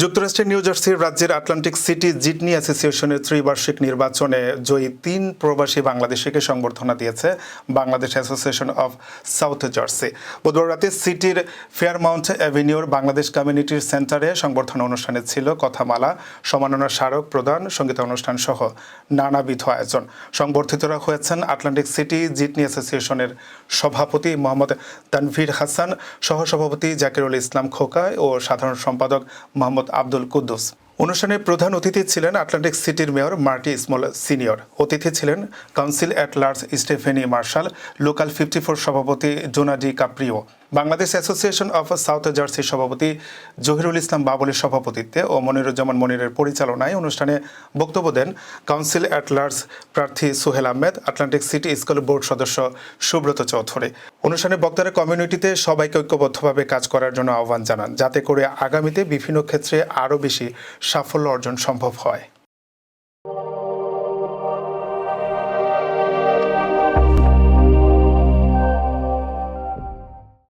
যুক্তরাষ্ট্রের নিউ জার্সির রাজ্যের আটলান্টিক সিটি জিটনি অ্যাসোসিয়েশনের ত্রিবার্ষিক নির্বাচনে জয়ী তিন প্রবাসী বাংলাদেশিকে সংবর্ধনা দিয়েছে Bangladesh association of South Jersey. বুধবার রাতে সিটির ফেয়ারমাউন্ট অ্যাভিনিউর বাংলাদেশ কমিউনিটির সেন্টারে সংবর্ধনা অনুষ্ঠানে ছিল কথামালা, সম্মাননা স্মারক প্রদান, সংগীত অনুষ্ঠান সহ নানাবিধ আয়োজন। সংবর্ধিতরা হয়েছেন আটলান্টিক সিটি জিটনি অ্যাসোসিয়েশনের সভাপতি মোহাম্মদ তানভীর হাসান, সহসভাপতি জাকিরুল ইসলাম খোকা ও সাধারণ সম্পাদক মোহাম্মদ আব্দুল কুদ্দুস। অনুষ্ঠানে প্রধান অতিথি ছিলেন আটলান্টিক সিটির মেয়র মার্টি স্মল সিনিয়র। অতিথি ছিলেন council at large Stephanie Marshall, local fifty four সভাপতি জোনাডি কাপ্রিও। বাংলাদেশ অ্যাসোসিয়েশন অফ সাউথ জার্সির সভাপতি জহিরুল ইসলাম বাবুলের সভাপতিত্বে ও মনিরুজ্জামান মনিরের পরিচালনায় অনুষ্ঠানে বক্তব্য দেন কাউন্সিল অ্যাট লার্জ প্রার্থী Sohel Ahmed, Atlantic City school board সদস্য সুব্রত চৌধুরী। অনুষ্ঠানে বক্তারা কমিউনিটিতে সবাইকে ঐক্যবদ্ধভাবে কাজ করার জন্য আহ্বান জানান, যাতে করে আগামীতে বিভিন্ন ক্ষেত্রে আরও বেশি সাফল্য অর্জন সম্ভব হয়।